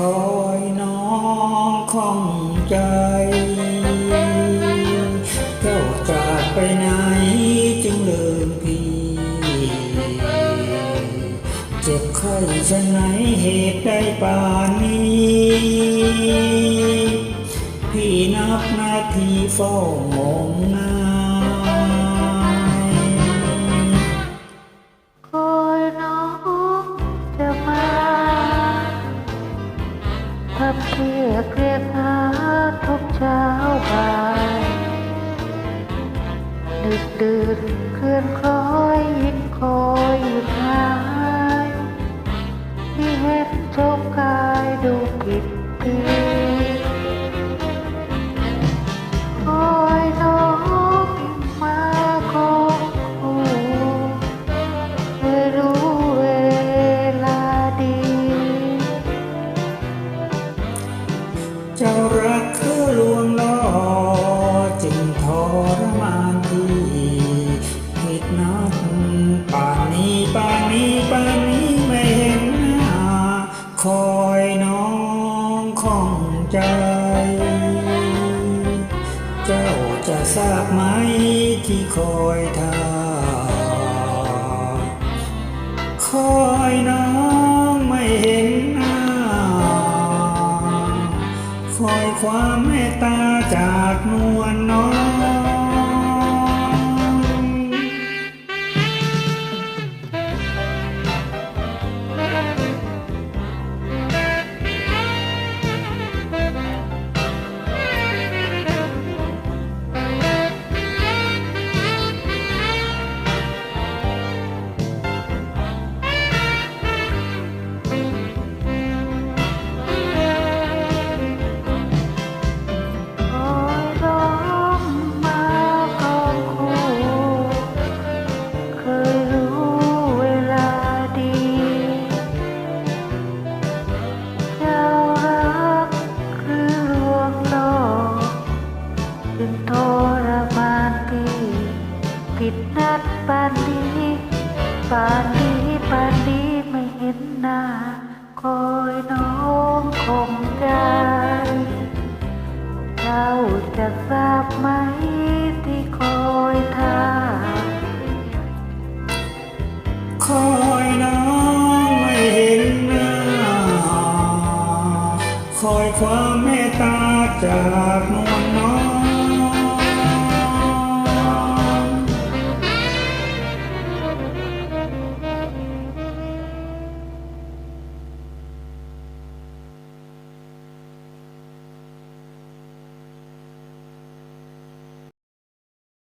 คอยน้องข้องใจ เจ้าจากไปไหนจึงลืมพี่เจ็บไข้ชะไหนเหตุใดป่านนี้ พี่นับนาทีเฝ้ามองหน้า อเกลียดหาทุกเช้าบ่ายดึกดื่นเคลื่อนคล้อยยิ้มคอยอยู่ทายที่เห็นโชมกายดูผิดเพี้ย ป่านนี้ป่านนี้ป่านนี้ไม่เห็นหน้าคอยน้องของใจ เจ้าจะทราบไหมที่คอยท่าคอยน้องไม่เห็นหน้า คอยความเมตตาจากนวลน้อง ปานนี้ปานนี้ปานนี้ไม่เห็นหน้า คอยน้องคงใจเจ้าจะทราบไหมที่คอยท่าคอยน้องไม่เห็นหน้า คอยความเมตตาจากนวล